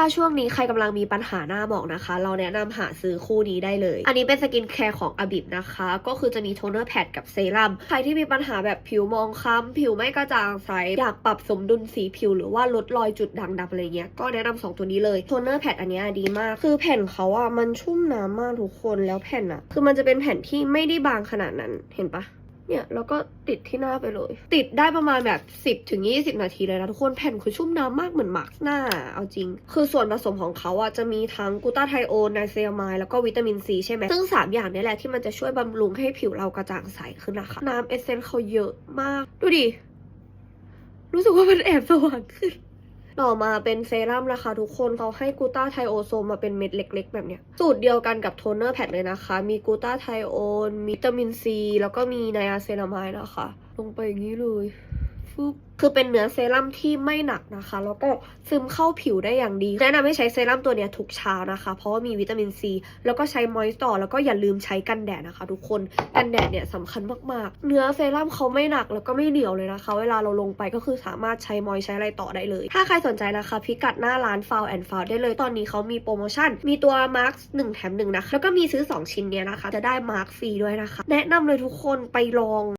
ถ้าช่วงนี้ใครกำลังมีปัญหาหน้าหมองนะคะ เราแนะนำหาซื้อคู่นี้ได้เลย อันนี้เป็นสกินแคร์ของอบิบนะคะ ก็คือจะมีโทนเนอร์แพดกับเซรั่ม ใครที่มีปัญหาแบบผิวมองคล้ำผิวไม่กระจ่างใส อยากปรับสมดุลสีผิวหรือว่าลดรอยจุดด่างดำอะไรเงี้ย ก็แนะนำสองตัวนี้เลย โทนเนอร์แพดอันนี้ดีมาก คือแผ่นเขาอะมันชุ่มน้ำมากทุกคน แล้วแผ่นอะคือมันจะเป็นแผ่นที่ไม่ได้บางขนาดนั้น เห็นปะ เนี่ยแล้วก็ติดที่หน้าไปเลย ติดได้ประมาณแบบ 10ถึง20 นาทีเลยนะทุกคนแผ่นคือชุ่มน้ำมากเหมือนมาร์กหน้า เอาจริง คือส่วนผสมของเขาอะจะมีทั้งกูตาไทโอนไนเซลามายแล้วก็วิตามินซีใช่ไหมซึ่ง 3 อย่างนี้แหละที่มันจะช่วยบำรุงให้ผิวเรากระจ่างใสขึ้นนะคะน้ำเอสเซนต์เขาเยอะมาก ดูดิรู้สึกว่ามันแอบสว่างขึ้น ต่อมาเป็นเซรั่มนะคะทุกคนเขาให้กูต้าไทโอโซมมาเป็นเม็ดเล็ก ๆ แบบเนี้ย สูตรเดียวกันกับโทนเนอร์แพดเลยนะคะ มีกูต้าไทโอนมีวิตามินซีแล้วก็มีไนอาเซนามายนะคะ ลงไปอย่างนี้เลย คือเป็นเนื้อเซรั่มที่ไม่หนักนะคะ แล้วก็ซึมเข้าผิวได้อย่างดี แนะนำให้ใช้เซรั่มตัวเนี้ยทุกเช้านะคะ เพราะว่ามีวิตามินซี แล้วก็ใช้มอยส์ต่อแล้วก็อย่าลืมใช้กันแดดนะคะ ทุกคน กันแดดเนี่ยสำคัญมากๆ เนื้อเซรั่มเขาไม่หนักแล้วก็ไม่เหนียวเลยนะคะ เวลาเราลงไปก็คือสามารถใช้มอยใช้อะไรต่อได้เลย ถ้าใครสนใจนะคะ พิกัดหน้าร้านฟาวแอนด์ฟาวได้เลย ตอนนี้เขามีโปรโมชั่น มีตัวมาร์คหนึ่งแถมหนึ่งนะคะ แล้วก็มีซื้อ 2 ชิ้นเนี้ยนะคะ จะได้มาร์คฟรีด้วยนะคะ แนะนำเลยทุกคนไปลอง